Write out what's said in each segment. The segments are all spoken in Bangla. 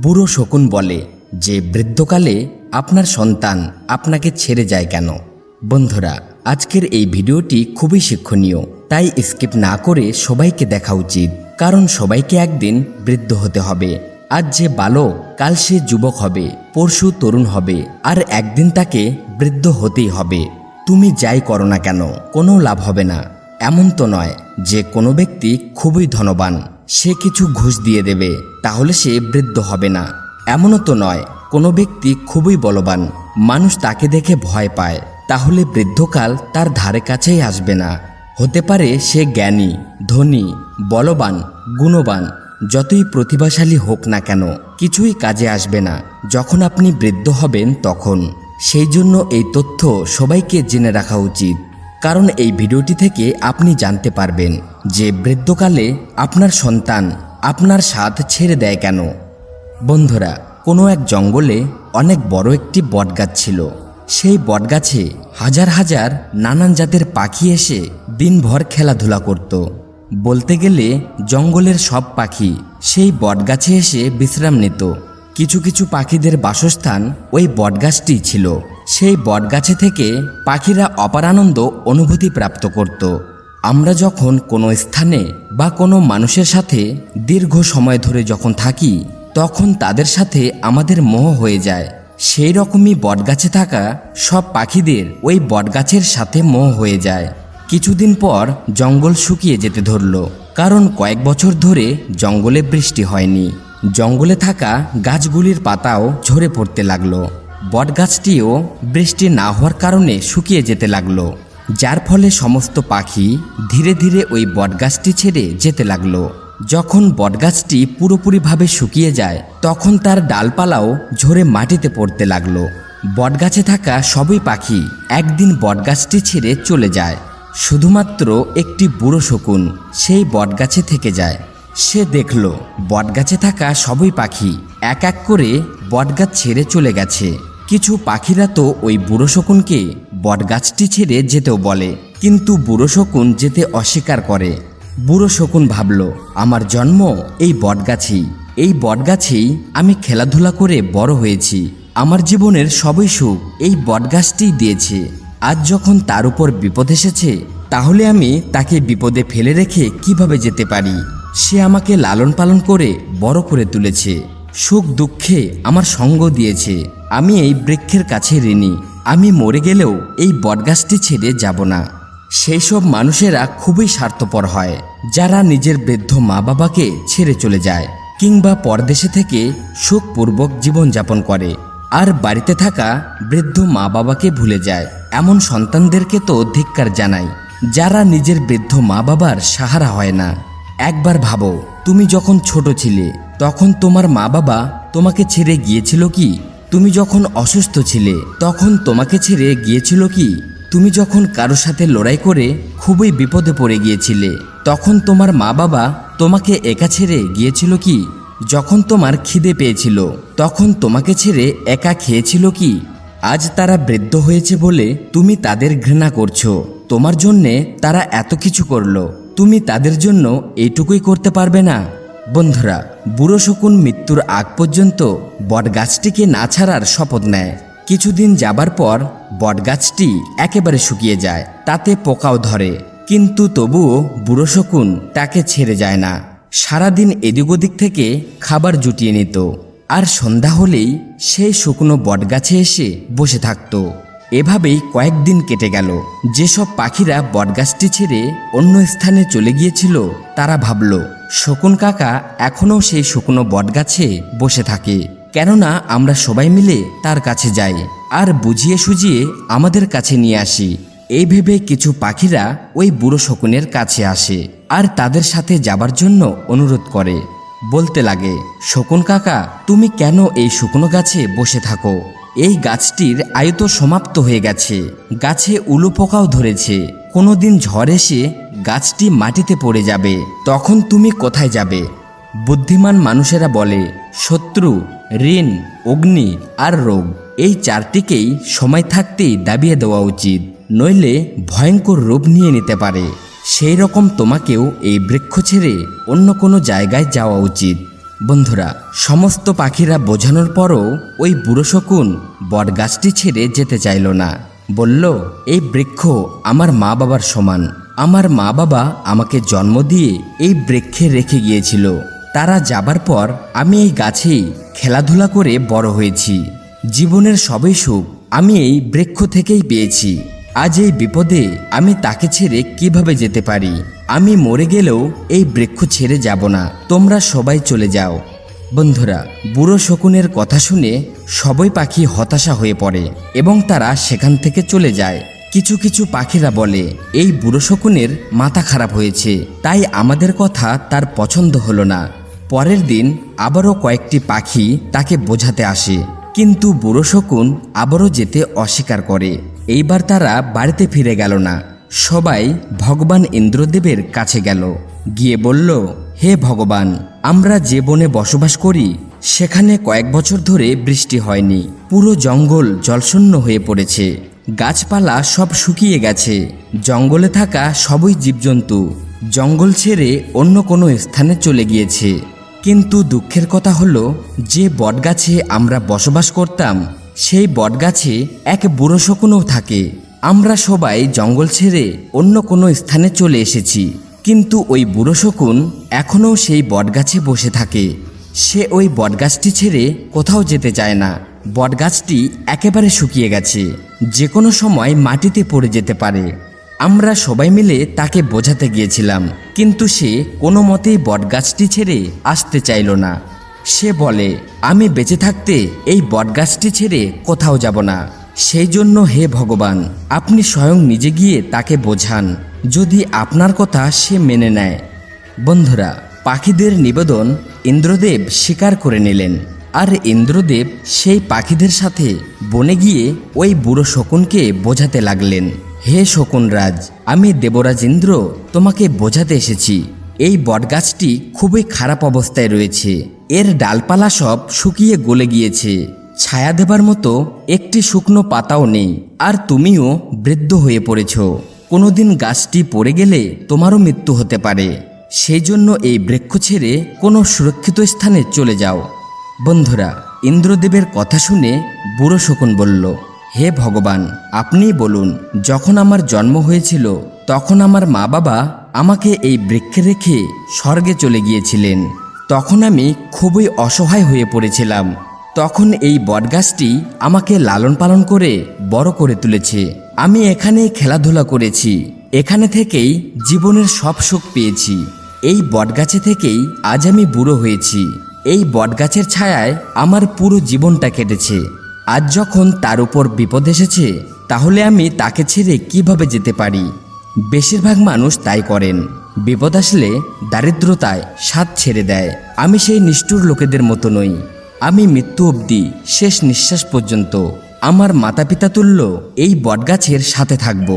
বুড়ো শকুন বলে যে, বৃদ্ধকালে আপনার সন্তান আপনাকে ছেড়ে যায় কেন? বন্ধুরা, আজকের এই ভিডিওটি খুবই শিক্ষণীয়, তাই স্কিপ না করে সবাইকে দেখা উচিত, কারণ সবাইকে একদিন বৃদ্ধ হতে হবে। আজ যে বালক, কাল সে যুবক হবে, পরশু তরুণ হবে, আর একদিন তাকে বৃদ্ধ হতেই হবে। তুমি যাই করো না কেন, কোনো লাভ হবে না। এমন তো নয় যে, কোনো ব্যক্তি খুবই ধনবান। সে কিছু ঘুষ দিয়ে দেবে, তাহলে সে বৃদ্ধ হবে না। এমনও তো নয়, কোনো ব্যক্তি খুবই বলবান, মানুষ তাকে দেখে ভয় পায়, তাহলে বৃদ্ধকাল তার ধারে কাছেই আসবে না। হতে পারে সে জ্ঞানী, ধনী, বলবান, গুণবান, যতই প্রতিভাশালী হোক না কেন, কিছুই কাজে আসবে না, যখন আপনি বৃদ্ধ হবেন তখন। সেই জন্য এই তথ্য সবাইকে জেনে রাখা উচিত, কারণ এই ভিডিওটি থেকে আপনি জানতে পারবেন। যে বৃদ্ধকালে আপনার সন্তান আপনার স্বাদ ছেড়ে দেয় কেন? বন্ধুরা, কোনো এক জঙ্গলে অনেক বড় একটি বটগাছ ছিল। সেই বটগাছে হাজার হাজার নানান জাতের পাখি এসে দিনভর খেলাধুলা করত। বলতে গেলে জঙ্গলের সব পাখি সেই বটগাছে এসে বিশ্রাম নিত। কিছু কিছু পাখিদের বাসস্থান ওই বটগাছটি ছিল। সেই বটগাছে থেকে পাখিরা অপার আনন্দ, অনুভূতি প্রাপ্ত করত। আমরা যখন কোনো স্থানে বা কোনো মানুষের সাথে দীর্ঘ সময় ধরে যখন থাকি, তখন তাদের সাথে আমাদের মোহ হয়ে যায়। সেই রকমই বটগাছে থাকা সব পাখিদের ওই বটগাছের সাথে মোহ হয়ে যায়। কিছুদিন পর জঙ্গল শুকিয়ে যেতে ধরল, কারণ কয়েক বছর ধরে জঙ্গলে বৃষ্টি হয়নি। জঙ্গলে থাকা গাছগুলির পাতাও ঝরে পড়তে লাগল। বটগাছটিও বৃষ্টি না হওয়ার কারণে শুকিয়ে যেতে লাগল। যার ফলে সমস্ত পাখি ধীরে ধীরে ওই বটগাছটি ছেড়ে যেতে লাগল। যখন বটগাছটি পুরোপুরিভাবে শুকিয়ে যায়, তখন তার ডালপালাও ঝরে মাটিতে পড়তে লাগল। বটগাছে থাকা সবই পাখি একদিন বটগাছটি ছেড়ে চলে যায়। শুধুমাত্র একটি বুড়ো শকুন সেই বটগাছে থেকে যায়। সে দেখল, বটগাছে থাকা সবই পাখি এক এক করে বটগাছ ছেড়ে চলে গেছে। কিছু পাখিরা তো ওই বুড়ো শকুনকে বটগাছটি ছেড়ে যেতেও বলে। কিন্তু বুড়ো শকুন যেতে অস্বীকার করে। বুড়ো শকুন ভাবল, আমার জন্ম এই বটগাছেই। এই বটগাছেই আমি খেলাধুলা করে বড় হয়েছি। আমার জীবনের সবই সুখ এই বটগাছটিই দিয়েছে। আজ যখন তার উপর বিপদ এসেছে, তাহলে আমি তাকে বিপদে ফেলে রেখে কীভাবে যেতে পারি? সে আমাকে লালন পালন করে বড় করে তুলেছে। সুখ দুঃখে আমার সঙ্গ দিয়েছে। আমি এই বৃক্ষের কাছে ঋণী। আমি মরে গেলেও এই বটগাছটি ছেড়ে যাব না। সেই সব মানুষেরা খুবই স্বার্থপর হয়, যারা নিজের বৃদ্ধ মা বাবাকে ছেড়ে চলে যায় কিংবা পরদেশে থেকে সুখপূর্বক জীবনযাপন করে। আর বাড়িতে থাকা বৃদ্ধ মা বাবাকে ভুলে যায়। এমন সন্তানদেরকে তো ধিক্কার জানাই, যারা নিজের বৃদ্ধ মা বাবার সাহারা হয় না। একবার ভাবো, তুমি যখন ছোট ছিলে, তখন তোমার মা বাবা তোমাকে ছেড়ে গিয়েছিল কি? তুমি যখন অসুস্থ ছিলে, তখন তোমাকে ছেড়ে গিয়েছিল কি? তুমি যখন কারোর সাথে লড়াই করে খুবই বিপদে পড়ে গিয়েছিলে, তখন তোমার মা বাবা তোমাকে একা ছেড়ে গিয়েছিল কি? যখন তোমার খিদে পেয়েছিল, তখন তোমাকে ছেড়ে একা খেয়েছিল কি? আজ তারা বৃদ্ধ হয়েছে বলে তুমি তাদের ঘৃণা করছ। তোমার জন্যে তারা এত কিছু করল। তুমি তাদের জন্য এইটুকুই করতে পারবে না। বন্ধুরা, বুড়ো শকুন মৃত্যুর আগ পর্যন্ত বটগাছটিকে না ছাড়ার শপথ নেয়। কিছুদিন যাবার পর বটগাছটি একেবারে শুকিয়ে যায়, তাতে পোকাও ধরে। কিন্তু তবুও বুড়ো শকুন তাকে ছেড়ে যায় না। সারাদিন এদিক ওদিক থেকে খাবার জুটিয়ে নিত। আর সন্ধ্যা হলেই সেই শুকনো বটগাছে এসে বসে থাকতো। এভাবেই কয়েকদিন কেটে গেল। যেসব পাখিরা বটগাছটি ছেড়ে অন্য স্থানে চলে গিয়েছিল, তারা ভাবল, শকুন কাকা এখনও সেই শুকনো বটগাছে বসে থাকে। কেননা আমরা সবাই মিলে তার কাছে যাই আর বুঝিয়ে সুজিয়ে আমাদের কাছে নিয়ে আসি। এই ভেবে কিছু পাখিরা ওই বুড়ো শকুনের কাছে আসে আর তাদের সাথে যাবার জন্য অনুরোধ করে। বলতে লাগে, শকুন কাকা, তুমি কেন এই শুকনো গাছে বসে থাকো? এই গাছটির আয়ু তো সমাপ্ত হয়ে গেছে। গাছে উলু পোকাও ধরেছে। কোনোদিন ঝড় এসে গাছটি মাটিতে পড়ে যাবে। তখন তুমি কোথায় যাবে? বুদ্ধিমান মানুষেরা বলে, শত্রু, ঋণ, অগ্নি আর রোগ, এই চারটিকেই সময় থাকতেই দাবিয়ে দেওয়া উচিত। নইলে ভয়ঙ্কর রূপ নিয়ে নিতে পারে। সেই রকম তোমাকেও এই বৃক্ষ ছেড়ে অন্য কোনো জায়গায় যাওয়া উচিত। বন্ধুরা, সমস্ত পাখিরা বোঝানোর পরও ওই বুড়ো শকুন বটগাছটি ছেড়ে যেতে চাইল না। বলল, এই বৃক্ষ আমার মা বাবার সমান। আমার মা বাবা আমাকে জন্ম দিয়ে এই বৃক্ষে রেখে গিয়েছিল। তারা যাবার পর আমি এই গাছেই খেলাধুলা করে বড় হয়েছি। জীবনের সবই সুখ আমি এই বৃক্ষ থেকেই পেয়েছি। আজ এই বিপদে আমি তাকে ছেড়ে কীভাবে যেতে পারি? আমি মরে গেলেও এই বৃক্ষ ছেড়ে যাব না। তোমরা সবাই চলে যাও। বন্ধুরা, বুড়ো শকুনের কথা শুনে সবই পাখি হতাশা হয়ে পড়ে এবং তারা সেখান থেকে চলে যায়। কিছু কিছু পাখিরা বলে, এই বুড়ো শকুনের মাথা খারাপ হয়েছে, তাই আমাদের কথা তার পছন্দ হলো না। পরের দিন আবারও কয়েকটি পাখি তাকে বোঝাতে আসে। কিন্তু বুড়ো শকুন আবারও যেতে অস্বীকার করে। এইবার তারা বাড়িতে ফিরে গেল না। সবাই ভগবান ইন্দ্রদেবের কাছে গেল। গিয়ে বলল, হে ভগবান, আমরা যে বনে বসবাস করি, সেখানে কয়েক বছর ধরে বৃষ্টি হয়নি। পুরো জঙ্গল জলশূন্য হয়ে পড়েছে। গাছপালা সব শুকিয়ে গেছে। জঙ্গলে থাকা সবই জীবজন্তু। জঙ্গল ছেড়ে অন্য কোনো স্থানে চলে গিয়েছে। কিন্তু দুঃখের কথা হলো, যে বটগাছে আমরা বসবাস করতাম, সেই বটগাছে এক বুড়ো শকুনও থাকে। আমরা সবাই জঙ্গল ছেড়ে অন্য কোনো স্থানে চলে এসেছি। কিন্তু ওই বুড়ো শকুন এখনও সেই বটগাছে বসে থাকে। সে ওই বটগাছটি ছেড়ে কোথাও যেতে চায় না। বটগাছটি একেবারে শুকিয়ে গেছে। যে কোনো সময় মাটিতে পড়ে যেতে পারে। আমরা সবাই মিলে তাকে বোঝাতে গিয়েছিলাম। কিন্তু সে কোনো মতেই বটগাছটি ছেড়ে আসতে চাইল না। সে বলে, আমি বেঁচে থাকতে এই বটগাছটি ছেড়ে কোথাও যাব না। সেই জন্য হে ভগবান, আপনি স্বয়ং নিজে গিয়ে তাকে বোঝান, যদি আপনার কথা সে মেনে নেয়। বন্ধুরা, পাখিদের নিবেদন ইন্দ্রদেব স্বীকার করে নিলেন, আর ইন্দ্রদেব সেই পাখিদের সাথে বনে গিয়ে ওই বুড়ো শকুনকে বোঝাতে লাগলেন, হে শকুনরাজ, আমি দেবরাজ ইন্দ্র, তোমাকে বোঝাতে এসেছি। এই বটগাছটি খুবই খারাপ অবস্থায় রয়েছে, এর ডালপালা সব শুকিয়ে গলে গিয়েছে। ছায়া দেবার মতো একটি শুকনো পাতাও নেই। আর তুমিও বৃদ্ধ হয়ে পড়েছ। কোনোদিন গাছটি পড়ে গেলে তোমারও মৃত্যু হতে পারে। সেই জন্য এই বৃক্ষ ছেড়ে কোনো সুরক্ষিত স্থানে চলে যাও। বন্ধুরা, ইন্দ্রদেবের কথা শুনে বুড়ো শকুন বলল, হে ভগবান আপনিই বলুন, যখন আমার জন্ম হয়েছিল, তখন আমার মা বাবা আমাকে এই বৃক্ষে রেখে স্বর্গে চলে গিয়েছিলেন। তখন আমি খুবই অসহায় হয়ে পড়েছিলাম। তখন এই বটগাছটি আমাকে লালন পালন করে বড় করে তুলেছে। আমি এখানেই খেলাধুলা করেছি। এখানে থেকেই জীবনের সব সুখ পেয়েছি। এই বটগাছে থেকেই আজ আমি বুড়ো হয়েছি। এই বটগাছের ছায়ায় আমার পুরো জীবনটা কেটেছে। আজ যখন তার উপর বিপদ এসেছে, তাহলে আমি তাকে ছেড়ে কীভাবে যেতে পারি? বেশিরভাগ মানুষ তাই করেন। বিপদ আসলে দারিদ্রতায় স্বাদ ছেড়ে দেয়। আমি সেই নিষ্ঠুর লোকেদের মতো নই। আমি মৃত্যু অবধি শেষ নিঃশ্বাস পর্যন্ত আমার মাতা পিতা তুল্য এই বটগাছের সাথে থাকব।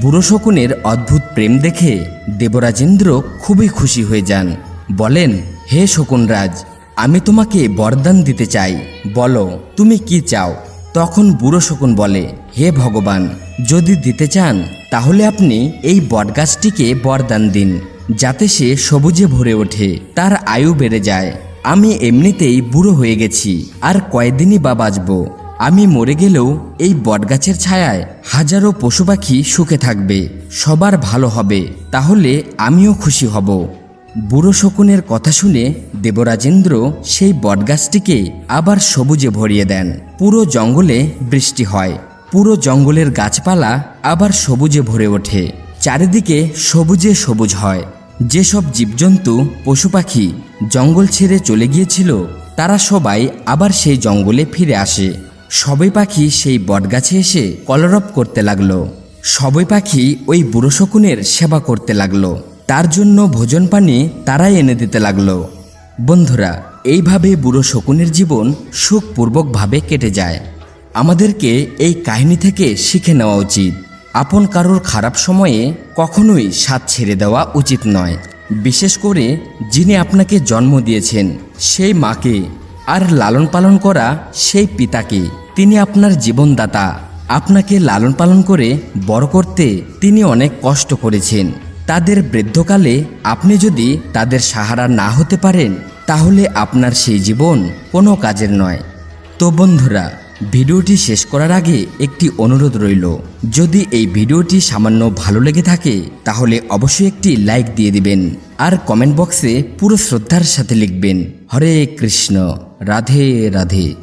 বুড়ো শকুনের অদ্ভুত প্রেম দেখে দেবরাজেন্দ্র খুবই খুশি হয়ে যান। বলেন, হে শকুনরাজ, আমি তোমাকে বরদান দিতে চাই। বলো, তুমি কি চাও? তখন বুড়ো শকুন বলে, হে ভগবান, যদি দিতে চান, তাহলে আপনি এই বটগাছটিকে বরদান দিন, যাতে সে সবুজে ভরে ওঠে, তার আয়ু বেড়ে যায়। আমি এমনিতেই বুড়ো হয়ে গেছি, আর কয়দিনই বা বাঁচব? আমি মরে গেলেও এই বটগাছের ছায়ায় হাজারো পশু পাখি সুখে থাকবে, সবার ভালো হবে, তাহলে আমিও খুশি হব। বুড়ো শকুনের কথা শুনে দেবরাজেন্দ্র সেই বটগাছটিকে আবার সবুজে ভরিয়ে দেন। পুরো জঙ্গলে বৃষ্টি হয়। পুরো জঙ্গলের গাছপালা আবার সবুজে ভরে ওঠে। চারিদিকে সবুজে সবুজ হয়। যেসব জীবজন্তু, পশু পাখি জঙ্গল ছেড়ে চলে গিয়েছিল, তারা সবাই আবার সেই জঙ্গলে ফিরে আসে। সবাই পাখি সেই বটগাছে এসে কলরব করতে লাগল। সবাই পাখি ওই বুড়ো শকুনের সেবা করতে লাগল। তার জন্য ভোজন পানি তারাই এনে দিতে লাগল। বন্ধুরা, এইভাবে বুড়ো শকুনের জীবন সুখপূর্বকভাবে কেটে যায়। আমাদেরকে এই কাহিনী থেকে শিখে নেওয়া উচিত। আপন কারোর খারাপ সময়ে কখনোই সাথ ছেড়ে দেওয়া উচিত নয়। বিশেষ করে যিনি আপনাকে জন্ম দিয়েছেন, সেই মাকে। আর লালন পালন করা সেই পিতাকে। তিনি আপনার জীবনদাতা। আপনাকে লালন পালন করে বড় করতে তিনি অনেক কষ্ট করেছেন। তাদের বৃদ্ধকালে আপনি যদি তাদের সাহারা না হতে পারেন, তাহলে আপনার সেই জীবন কোনো কাজের নয়। তো বন্ধুরা ভিডিওটি শেষ করার আগে একটি অনুরোধ রইল। যদি এই ভিডিওটি সামান্য ভালো লেগে থাকে, তাহলে অবশ্যই একটি লাইক দিয়ে দিবেন আর কমেন্ট বক্সে পুরো শ্রদ্ধার সাথে লিখবেন। হরে কৃষ্ণ, রাধে রাধে।